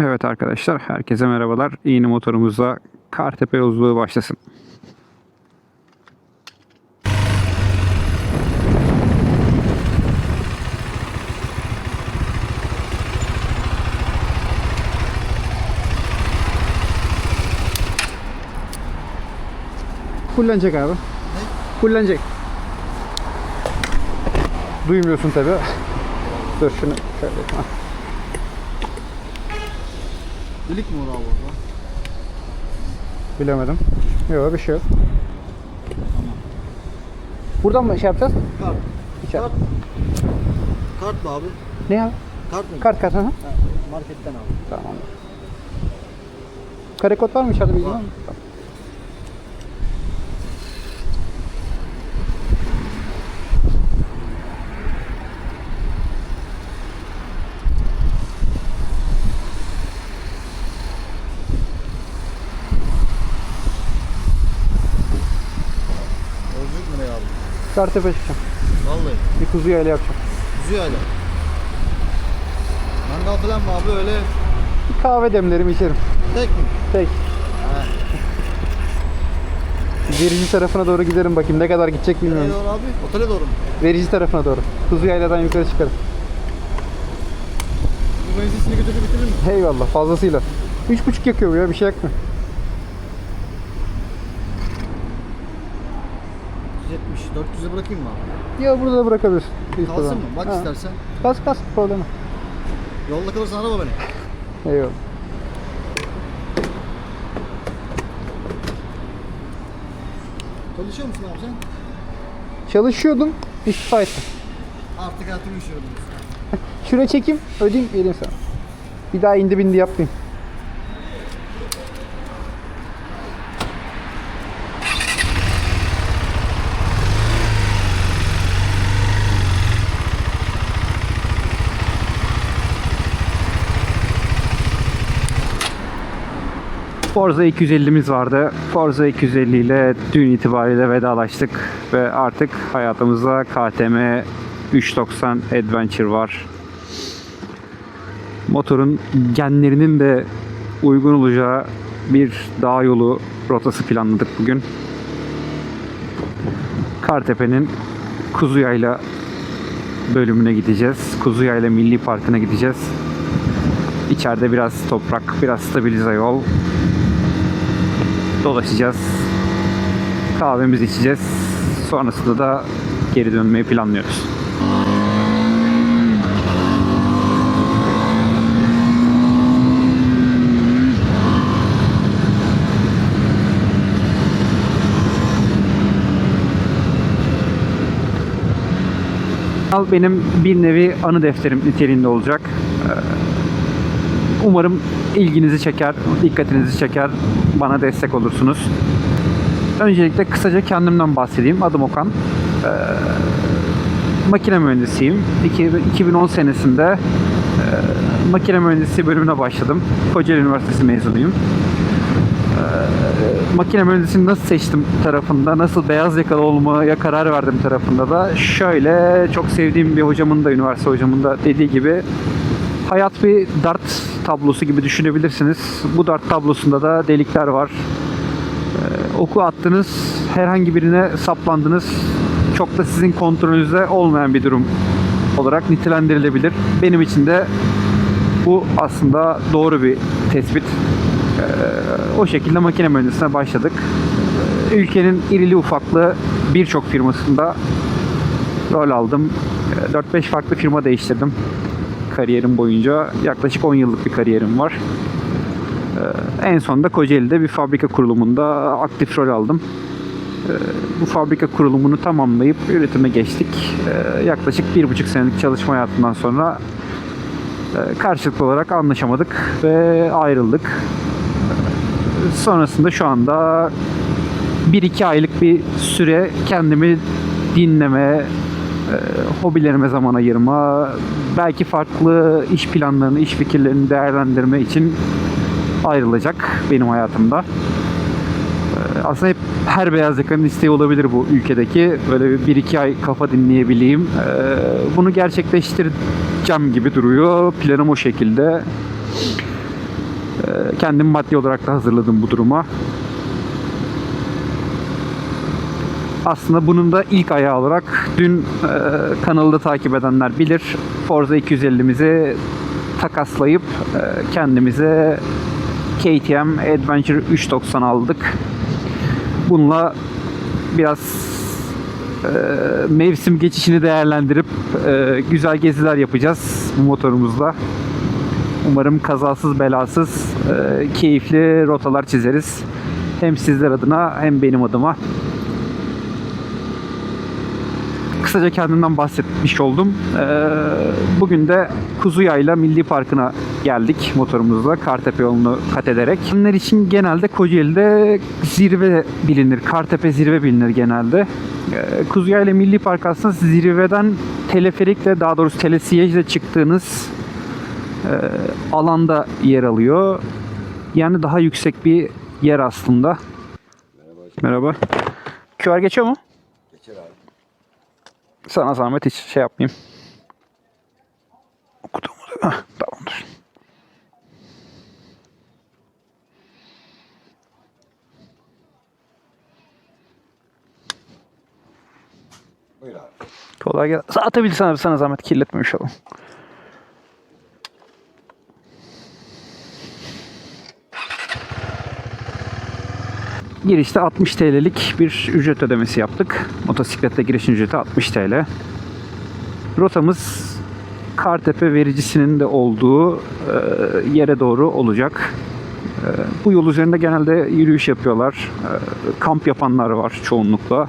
Evet arkadaşlar, herkese merhabalar. Yeni motorumuzla Kartepe yolculuğu başlasın. Kullanacak abi. Kullanacak. Duymuyorsun tabi. Dur şunu şöyle. Delik mi var abi orada? Bilemedim. Yok bir şey yok. Buradan mı şey yapacağız? Kart. İçer. Kart. Kart mı abi? Ne ya? Kart mı? Kart kart. Hı marketten abi. Tamam. Kare kod var mı içeride mı? Tamam. Kartepe çıkacağım. Vallahi. Bir kuzu yayla yapacağım. Düzüyor hala. Mangal falan mı abi öyle Bir kahve demlerim içerim. tek mi? Tek. Ha. Verici tarafına doğru giderim bakayım ne kadar gidecek Nereye bilmiyorum. doğru abi? Otele doğru mu? Verici tarafına doğru. Kuzu yayladan yukarı çıkarım. Bu benzinsini götürüp bitirir mi? Eyvallah fazlasıyla. Üç buçuk yakıyor bu ya bir şey yakmıyor. 400'e bırakayım mı abi? Ya burada da bırakabilirsin. Hiç Kalsın problem mı? Bak Ha. istersen. Kas kas problem yok. Yolda kalırsan araba beni. Eyvallah. Çalışıyor musun abi sen? Çalışıyordum. istifa ettim. Artık hayatımı yaşıyorum. diyorsun. Şuraya çekeyim, ödeyeyim, vereyim sana. Bir daha indi bindi yapmayayım. Forza 250'miz vardı. Forza 250 ile dün itibariyle vedalaştık ve artık hayatımızda KTM 390 Adventure var. Motorun genlerinin de uygun olacağı bir dağ yolu rotası planladık bugün. Kartepe'nin Kuzuyayla bölümüne gideceğiz. Kuzuyayla Milli Parkı'na gideceğiz. İçeride biraz toprak, biraz stabilize yol, dolaşacağız. Kahvemizi içeceğiz. Sonrasında da geri dönmeyi planlıyoruz. Kanal benim bir nevi anı defterim niteliğinde olacak. Umarım ilginizi çeker, dikkatinizi çeker, bana destek olursunuz. Öncelikle kısaca kendimden bahsedeyim. Adım Okan. Ee, makine mühendisiyim. İki- 2010 senesinde e, makine mühendisliği bölümüne başladım. Kocaeli Üniversitesi mezunuyum. Ee, makine mühendisliğini nasıl seçtim tarafında, nasıl beyaz yakalı olmaya karar verdim tarafında da şöyle çok sevdiğim bir hocamın da, üniversite hocamın da dediği gibi hayat bir dart tablosu gibi düşünebilirsiniz. Bu dart tablosunda da delikler var. Ee, oku attınız, herhangi birine saplandınız. Çok da sizin kontrolünüzde olmayan bir durum olarak nitelendirilebilir. Benim için de bu aslında doğru bir tespit. Ee, o şekilde makine mühendisliğine başladık. Ee, ülkenin irili ufaklı birçok firmasında rol aldım. Ee, 4-5 farklı firma değiştirdim kariyerim boyunca. Yaklaşık 10 yıllık bir kariyerim var. Ee, en sonunda Kocaeli'de bir fabrika kurulumunda aktif rol aldım. Ee, bu fabrika kurulumunu tamamlayıp üretime geçtik. Ee, yaklaşık bir buçuk senelik çalışma hayatından sonra e, karşılıklı olarak anlaşamadık ve ayrıldık. Sonrasında şu anda bir iki aylık bir süre kendimi dinleme, hobilerime zaman ayırma, belki farklı iş planlarını, iş fikirlerini değerlendirme için ayrılacak benim hayatımda. Ee, Aslında hep her beyaz yakanın isteği olabilir bu ülkedeki. Böyle bir iki ay kafa dinleyebileyim. Ee, Bunu gerçekleştireceğim gibi duruyor. Planım o şekilde. Kendim maddi olarak da hazırladım bu duruma. Aslında bunun da ilk ayağı olarak dün e, kanalı da takip edenler bilir. Forza 250'mizi takaslayıp e, kendimize KTM Adventure 390 aldık. Bununla biraz e, mevsim geçişini değerlendirip e, güzel geziler yapacağız bu motorumuzla. Umarım kazasız belasız e, keyifli rotalar çizeriz. Hem sizler adına hem benim adıma. Kısaca kendimden bahsetmiş oldum. Ee, bugün de Kuzuyayla Milli Parkı'na geldik motorumuzla Kartepe yolunu kat ederek. Bunlar için genelde Kocaeli'de zirve bilinir. Kartepe zirve bilinir genelde. Ee, Kuzuyayla Milli Park aslında zirveden teleferikle daha doğrusu telesiyejle çıktığınız e, alanda yer alıyor. Yani daha yüksek bir yer aslında. Merhaba. QR geçiyor mu? Sana zahmet hiç şey yapmayayım. Okuduğumu da... Heh, tamamdır. Buyur abi. Kolay gelsin. Atabilirsen abi sana zahmet kirletmemiş olalım. Girişte 60 TL'lik bir ücret ödemesi yaptık. Motosiklette giriş ücreti 60 TL. Rotamız Kartepe vericisinin de olduğu e, yere doğru olacak. E, bu yol üzerinde genelde yürüyüş yapıyorlar. E, kamp yapanlar var çoğunlukla.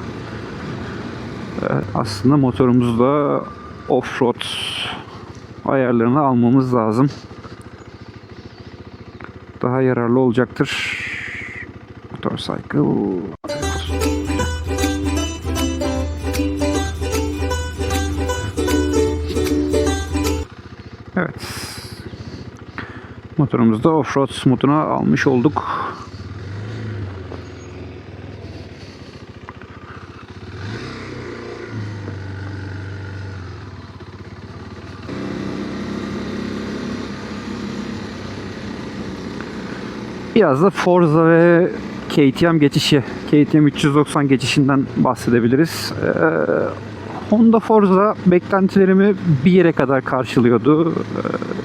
Aslında motorumuzda off-road ayarlarını almamız lazım. Daha yararlı olacaktır. Motorcycle. Evet. Motorumuzda off-road moduna almış olduk. Biraz da Forza ve KTM geçişi, KTM 390 geçişinden bahsedebiliriz. Ee, Honda Forza beklentilerimi bir yere kadar karşılıyordu. Ee,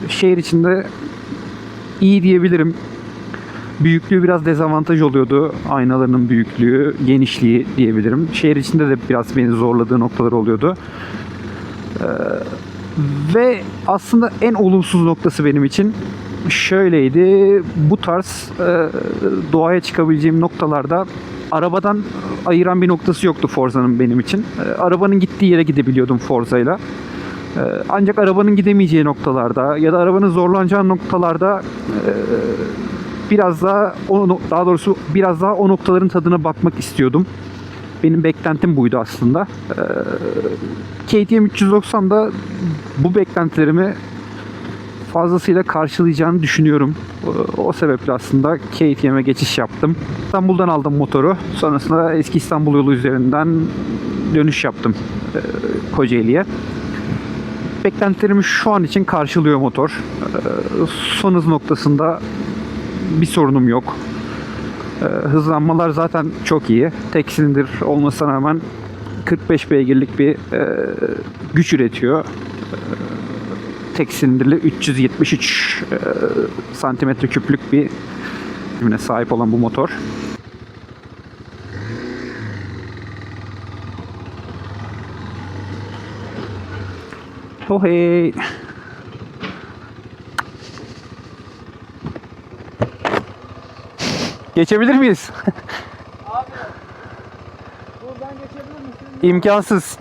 şehir içinde iyi diyebilirim. Büyüklüğü biraz dezavantaj oluyordu. Aynalarının büyüklüğü, genişliği diyebilirim. Şehir içinde de biraz beni zorladığı noktalar oluyordu. Ve aslında en olumsuz noktası benim için şöyleydi. Bu tarz e, doğaya çıkabileceğim noktalarda arabadan ayıran bir noktası yoktu Forza'nın benim için. E, arabanın gittiği yere gidebiliyordum Forza'yla. E, ancak arabanın gidemeyeceği noktalarda ya da arabanın zorlanacağı noktalarda e, biraz daha o daha doğrusu biraz daha o noktaların tadına bakmak istiyordum. Benim beklentim buydu aslında. Ee, KTM 390'da bu beklentilerimi fazlasıyla karşılayacağını düşünüyorum. O, sebeple aslında KTM'e geçiş yaptım. İstanbul'dan aldım motoru. Sonrasında eski İstanbul yolu üzerinden dönüş yaptım e, Kocaeli'ye. Beklentilerimi şu an için karşılıyor motor. Ee, son hız noktasında bir sorunum yok. Ee, hızlanmalar zaten çok iyi. Tek silindir olmasına rağmen 45 beygirlik bir e, güç üretiyor. Tek silindirli 373 e, santimetre küplük bir gücüne sahip olan bu motor. Oh hey. Geçebilir miyiz? Buradan geçebilir misin? İmkansız.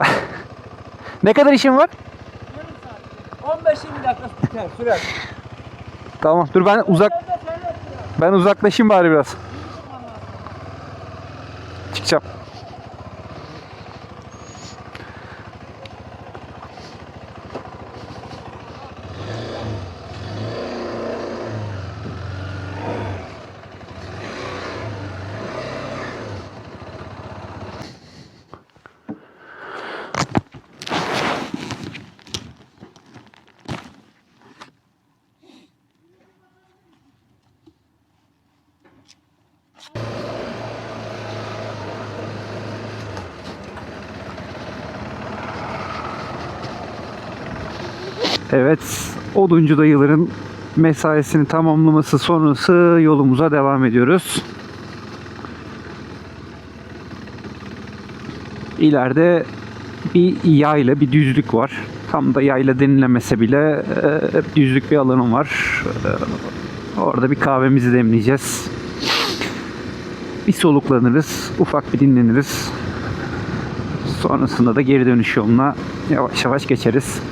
ne kadar işin var? 15-20 dakika sürer. Tamam dur ben uzak ben uzaklaşayım bari biraz. Evet, oduncu dayıların mesaisini tamamlaması sonrası yolumuza devam ediyoruz. İleride bir yayla, bir düzlük var. Tam da yayla denilemese bile e, düzlük bir alanım var. E, orada bir kahvemizi demleyeceğiz. Bir soluklanırız, ufak bir dinleniriz. Sonrasında da geri dönüş yoluna yavaş yavaş geçeriz.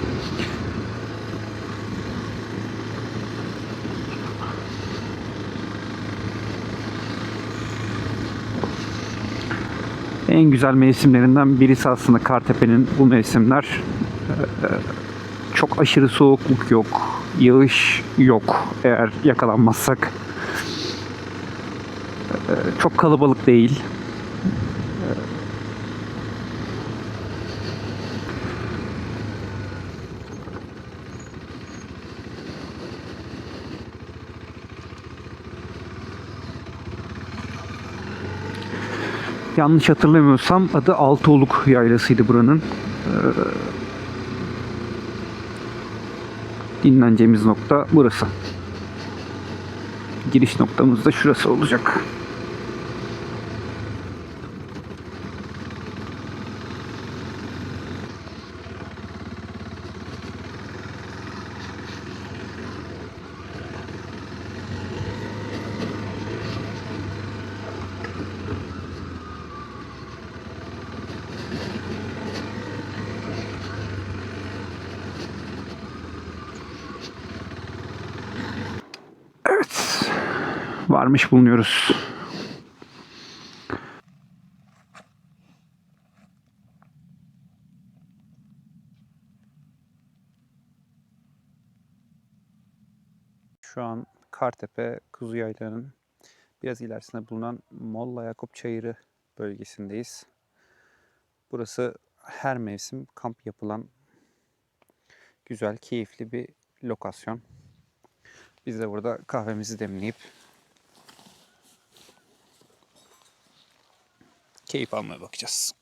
En güzel mevsimlerinden birisi aslında Kartepe'nin bu mevsimler. Ee, Çok aşırı soğukluk yok, yağış yok eğer yakalanmazsak. Ee, Çok kalabalık değil. Yanlış hatırlamıyorsam adı Altıoluk Yaylası'ydı buranın. Ee, dinleneceğimiz nokta burası. Giriş noktamız da şurası olacak. Evet. Varmış bulunuyoruz. Şu an Kartepe Kuzu Yayları'nın biraz ilerisinde bulunan Molla Yakup Çayırı bölgesindeyiz. Burası her mevsim kamp yapılan güzel, keyifli bir lokasyon. Biz de burada kahvemizi demleyip keyif almaya bakacağız.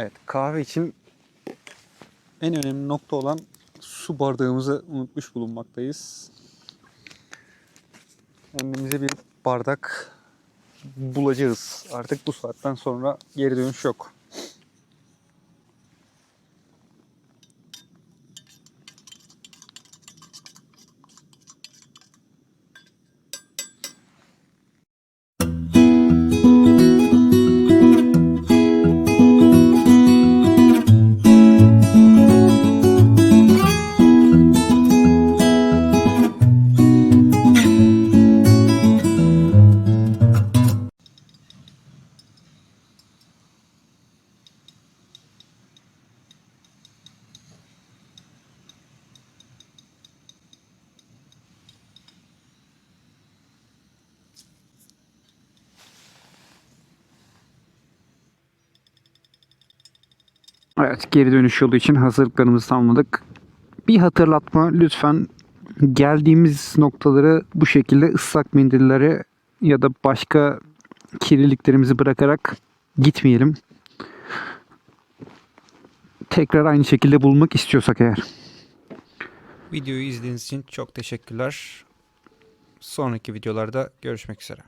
Evet, kahve için en önemli nokta olan su bardağımızı unutmuş bulunmaktayız. Kendimize bir bardak bulacağız. Artık bu saatten sonra geri dönüş yok. Evet, geri dönüş yolu için hazırlıklarımızı tamamladık. Bir hatırlatma lütfen geldiğimiz noktaları bu şekilde ıslak mendillere ya da başka kirliliklerimizi bırakarak gitmeyelim. tekrar aynı şekilde bulmak istiyorsak eğer. Videoyu izlediğiniz için çok teşekkürler. Sonraki videolarda görüşmek üzere.